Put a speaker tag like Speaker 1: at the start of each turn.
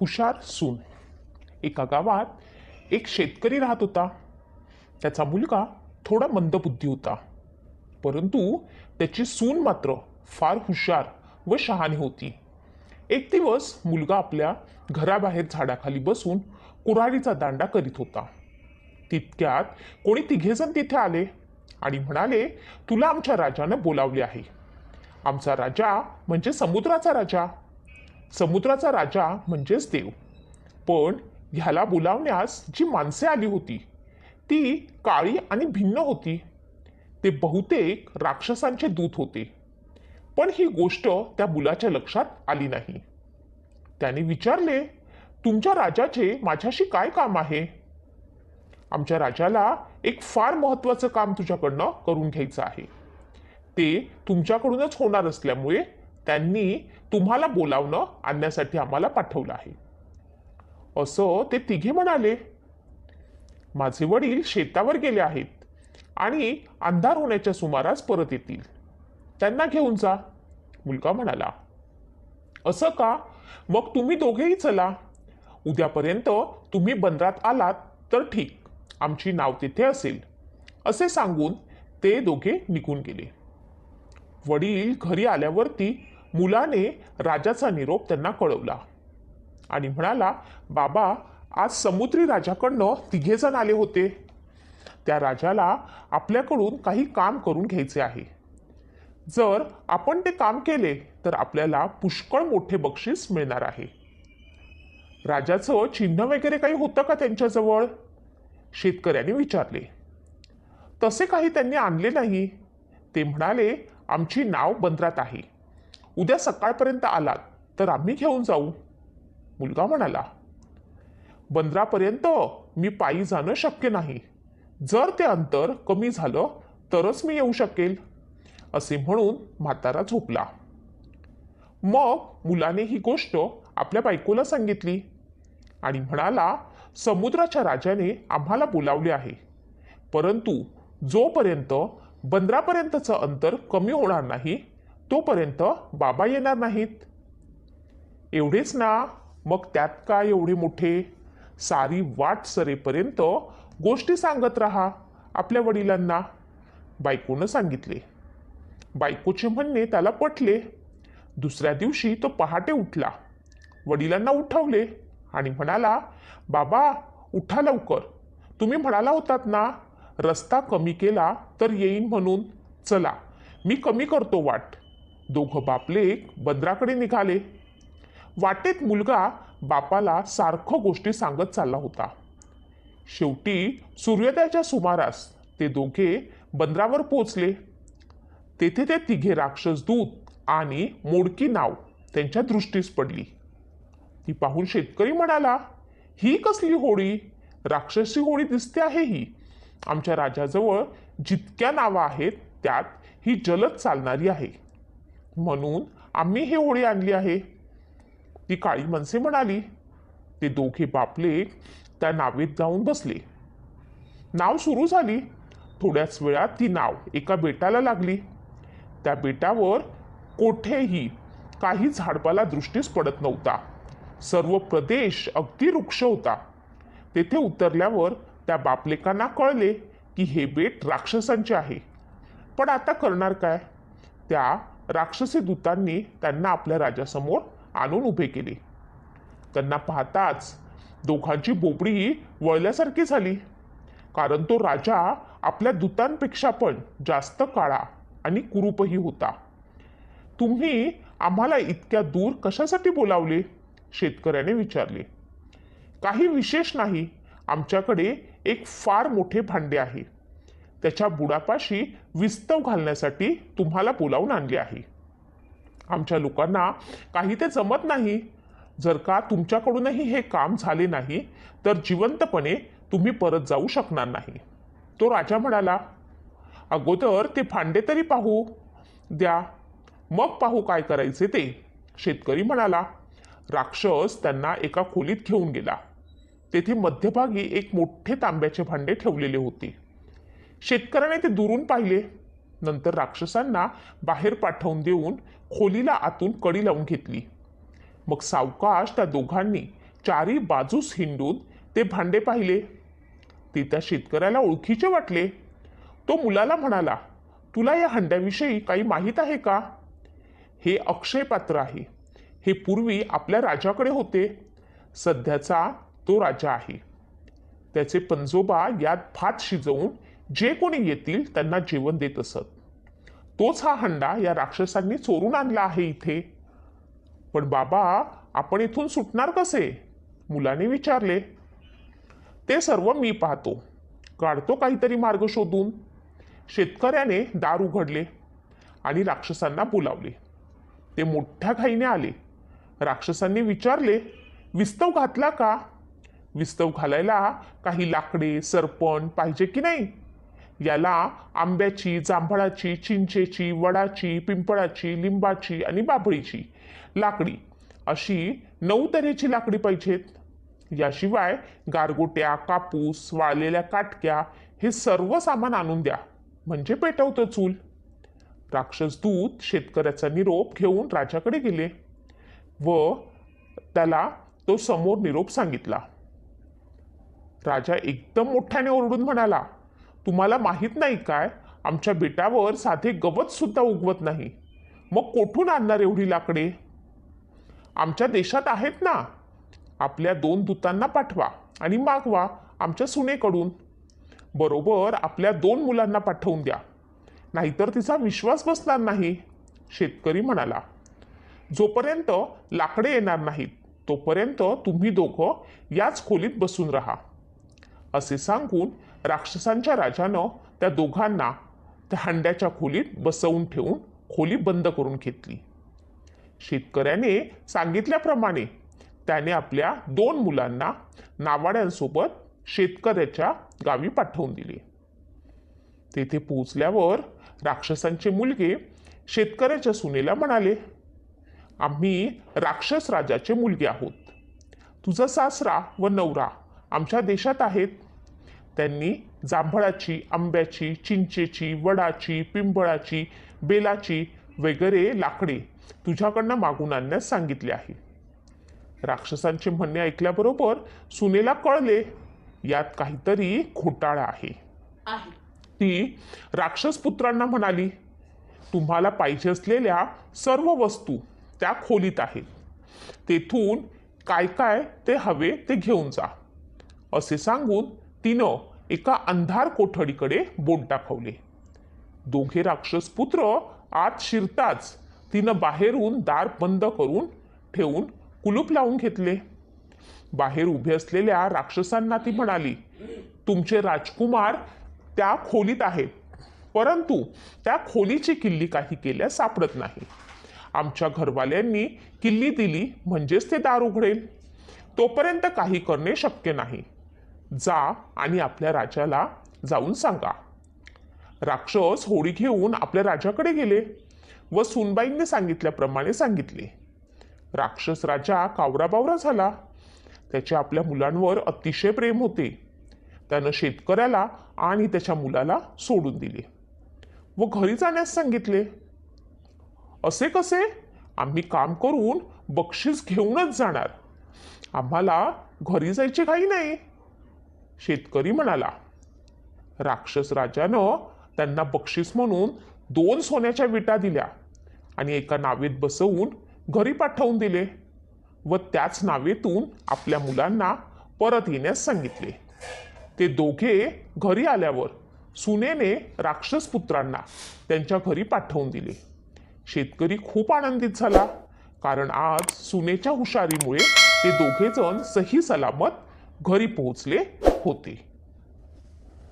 Speaker 1: हुशार सून. एका गावात एक शेतकरी राहत होता. त्याचा मुलगा थोडा मंदबुद्धी होता. परंतु त्याची सून मात्र फार हुशार व शहाणी होती. एक दिवस मुलगा आपल्या घराबाहेर झाडाखाली बसून कुऱ्हाडीचा दांडा करीत होता. तितक्यात कोणी तिघेजण तिथे आले आणि म्हणाले तुला आमच्या राजानं बोलावले आहे. आमचा राजा म्हणजे समुद्राचा राजा. समुद्राचा राजा म्हणजेच देव. पण ह्याला बोलावण्यास जी माणसे आली होती ती काळी आणि भिन्न होती. ते बहुतेक राक्षसांचे दूत होते. पण ही गोष्ट त्या मुलाच्या लक्षात आली नाही. त्याने विचारले तुमच्या राजाचे माझ्याशी काय काम आहे? आमच्या राजाला एक फार महत्वाचं काम तुझ्याकडनं करून घ्यायचं आहे. ते तुमच्याकडूनच होणार असल्यामुळे त्यांनी तुम्हाला बोलावणं आणण्यासाठी आम्हाला पाठवलं आहे. असं ते तिघे म्हणाले. माझे वडील शेतावर गेले आहेत आणि अंधार होण्याच्या सुमारास परत येतील. त्यांना घेऊन जा. मुलगा म्हणाला. असं का? मग तुम्ही दोघेही चला. उद्यापर्यंत तुम्ही बंदरात आलात तर ठीक. आमची नाव तिथे असेल. असे सांगून ते दोघे निघून गेले. वडील घरी आल्यावरती मुलाने राजाचा निरोप त्यांना कळवला. आणि म्हणाला बाबा आज समुद्री राजाकडनं तिघेजण आले होते. त्या राजाला आपल्याकडून काही काम करून घ्यायचे आहे. जर आपण ते काम केले तर आपल्याला पुष्कळ मोठे बक्षीस मिळणार आहे. राजाचं चिन्ह वगैरे काही होतं का त्यांच्याजवळ? शेतकऱ्याने विचारले. तसे काही त्यांनी आणले नाही. ते म्हणाले आमची नाव बंदरात आहे. उद्या सकाळपर्यंत आलात तर आम्ही घेऊन जाऊ. मुलगा म्हणाला बंदरापर्यंत मी पायी जाणं शक्य नाही. जर ते अंतर कमी झालं तरच मी येऊ शकेल असे म्हणून म्हातारा झोपला. मग मुलाने ही गोष्ट आपल्या बायकोला सांगितली आणि म्हणाला समुद्राच्या राजाने आम्हाला बोलावले आहे. परंतु जोपर्यंत बंदरापर्यंतचं अंतर कमी होणार नाही तोपर्यंत बाबा येणार नाहीत. एवढेच ना मग त्यात काय एवढे मोठे? सारी वाट सरेपर्यंत गोष्टी सांगत राहा आपल्या वडिलांना. बायकोनं सांगितले. बायकोचे म्हणणे त्याला पटले. दुसऱ्या दिवशी तो पहाटे उठला. वडिलांना उठवले आणि म्हणाला बाबा उठा लवकर. तुम्ही म्हणाला होतात ना रस्ता कमी केला तर येईन म्हणून. चला मी कमी करतो वाट. दोघं बापले बंदराकडे निघाले. वाटेत मुलगा बापाला सारखं गोष्टी सांगत चालला होता. शेवटी सूर्योदयाच्या सुमारास ते दोघे बंदरावर पोचले तेथे ते तिघे राक्षस दूत आणि मोडकी नाव त्यांच्या दृष्टीस पडली. ती पाहून शेतकरी म्हणाला ही कसली होळी राक्षसी होळी दिसते आहे ही. आमच्या राजाजवळ जितक्या नावं आहेत त्यात ही जलद चालणारी आहे. म्हणून आम्ही ही होळी आणली आहे. ती काळी मनसे म्हणाली ते दोघे बापले त्या नावेत जाऊन बसले. नाव सुरू झाली. थोड्याच वेळात ती नाव एका बेटाला लागली. त्या बेटावर कोठेही काही झाडपाला दृष्टीस पडत नव्हता. सर्व प्रदेश अगदी वृक्ष होता. तेथे उतरल्यावर त्या बापलेकांना कळले की हे बेट राक्षसांचे आहे. पण आता करणार काय? त्या राक्षसी दूतांनी त्यांना आपल्या राजासमोर आणून उभे केले. त्यांना पाहताच दोघांची बोबडी वळल्यासारखी झाली. कारण तो राजा आपल्या दूतांपेक्षा पण जास्त काळा आणि कुरूपही होता. तुम्ही आम्हाला इतक्या दूर कशासाठी बोलावले? शेतकऱ्याने विचारले. काही विशेष नाही. आमच्याकडे एक फार मोठे भांडे आहे. त्याच्या बुडापाशी विस्तव घालण्यासाठी तुम्हाला बोलावून आणले आहे. आमच्या लोकांना काही ते जमत नाही. जर का तुमच्याकडूनही हे काम झाले नाही तर जिवंतपणे तुम्ही परत जाऊ शकणार नाही. तो राजा म्हणाला अगोदर ते भांडे तरी पाहू. द्या. मग पाहू काय करायचे ते. शेतकरी म्हणाला राक्षस त्यांना एका खोलीत घेऊन गेला. तेथे मध्यभागी एक मोठे तांब्याचे भांडे ठेवलेले होते. शेतकऱ्याने ते दुरून पाहिले. नंतर राक्षसांना बाहेर पाठवून देऊन खोलीला आतून कडी लावून घेतली. मग सावकाश त्या दोघांनी चारी बाजूस हिंडून ते भांडे पाहिले. ते त्या शेतकऱ्याला ओळखीचे वाटले. तो मुलाला म्हणाला तुला या हंड्याविषयी काही माहीत आहे का? हे अक्षय पात्र आहे. हे पूर्वी आपल्या राजाकडे होते. सध्याचा तो राजा आहे. त्याचे पंजोबा यात भात शिजवून जे कोणी येतील त्यांना जेवण देत असत. तोच हा हंडा या राक्षसांनी चोरून आणला आहे इथे. पण बाबा आपण इथून सुटणार कसे? मुलाने विचारले. ते सर्व मी पाहतो. काढतो काहीतरी मार्ग शोधून. शेतकऱ्याने दार उघडले आणि राक्षसांना बोलावले. ते मोठ्या घाईने आले. राक्षसांनी विचारले विस्तव घातला का? विस्तव घालायला काही लाकडे सरपण पाहिजे की नाही? याला आंब्याची जांभळाची चिंचेची वडाची पिंपळाची लिंबाची आणि बाभळीची लाकडी. अशी नऊ तऱ्हेची लाकडी पाहिजेत. याशिवाय गारगोट्या कापूस वाळलेल्या काटक्या हे सर्व सामान आणून द्या. म्हणजे पेटवतं चूल. राक्षस दूत शेतकऱ्याचा निरोप घेऊन राजाकडे गेले व त्याला तो समोर निरोप सांगितला. राजा एकदम मोठ्याने ओरडून म्हणाला तुम्हाला माहीत नाही काय? आमच्या बेटावर साधे गवतसुद्धा उगवत नाही. मग कोठून आणणार एवढी लाकडे? आमच्या देशात आहेत ना. आपल्या दोन दूतांना पाठवा आणि मागवा आमच्या सुनेकडून. बरोबर आपल्या दोन मुलांना पाठवून द्या. नाहीतर तिचा विश्वास बसणार नाही. शेतकरी म्हणाला जोपर्यंत लाकडे येणार नाहीत तोपर्यंत तुम्ही दोघं याच खोलीत बसून राहा. असे सांगून राक्षसांच्या राजानं त्या दोघांना त्या हंड्याच्या खोलीत बसवून ठेवून खोली बंद करून घेतली. शेतकऱ्याने सांगितल्याप्रमाणे त्याने आपल्या दोन मुलांना नावाड्यांसोबत शेतकऱ्याच्या गावी पाठवून दिले. तेथे पोहोचल्यावर राक्षसांचे मुलगे शेतकऱ्याच्या सुनेला म्हणाले आम्ही राक्षस राजाचे मुलगे आहोत. तुझा सासरा व नवरा आमच्या देशात आहेत. त्यांनी जांभळाची आंब्याची चिंचेची वडाची पिंपळाची बेलाची वगैरे लाकडे तुझ्याकडनं मागून आणण्यास सांगितले आहे. राक्षसांचे म्हणणे ऐकल्याबरोबर सुनेला कळले यात काहीतरी घोटाळा आहे.
Speaker 2: आहे.
Speaker 1: ती राक्षस पुत्रांना म्हणाली तुम्हाला पाहिजे असलेल्या सर्व वस्तू त्या खोलीत आहेत. तेथून काय काय ते हवे ते घेऊन जा. असे सांगून तिनं एका अंधार कोठडीकडे बोट दाखवले दोघे राक्षस पुत्र आत शिरताच तिनं बाहेरून दार बंद करून ठेवून कुलूप लावून घेतले. बाहेर उभे असलेल्या राक्षसांना ती म्हणाली तुमचे राजकुमार त्या खोलीत आहेत परंतु त्या खोलीची किल्ली काही केल्यास सापडत नाही. आमच्या घरवाल्यांनी किल्ली दिली म्हणजेच ते दार उघडेल. तोपर्यंत काही करणे शक्य नाही. जा आणि आपल्या राजाला जाऊन सांगा. राक्षस होडी घेऊन आपल्या राजाकडे गेले व सुनबाईंनी सांगितल्याप्रमाणे सांगितले. राक्षस राजा कावराबावरा झाला. त्याचे आपल्या मुलांवर अतिशय प्रेम होते. त्यानं शेतकऱ्याला आणि त्याच्या मुलाला सोडून दिले व घरी जाण्यास सांगितले. असे कसे? आम्ही काम करून बक्षीस घेऊनच जाणार. आम्हाला घरी जायची काही नाही. शेतकरी म्हणाला. राक्षस राजानं त्यांना बक्षीस म्हणून दोन सोन्याच्या विटा दिल्या आणि एका नावेत बसवून घरी पाठवून दिले व त्याच नावेतून आपल्या मुलांना परत येण्यास सांगितले. ते दोघे घरी आल्यावर सुनेने राक्षस पुत्रांना त्यांच्या घरी पाठवून दिले. शेतकरी खूप आनंदित झाला कारण आज सुनेच्या हुशारीमुळे ते दोघे जण सही सलामत घरी पोहोचले होते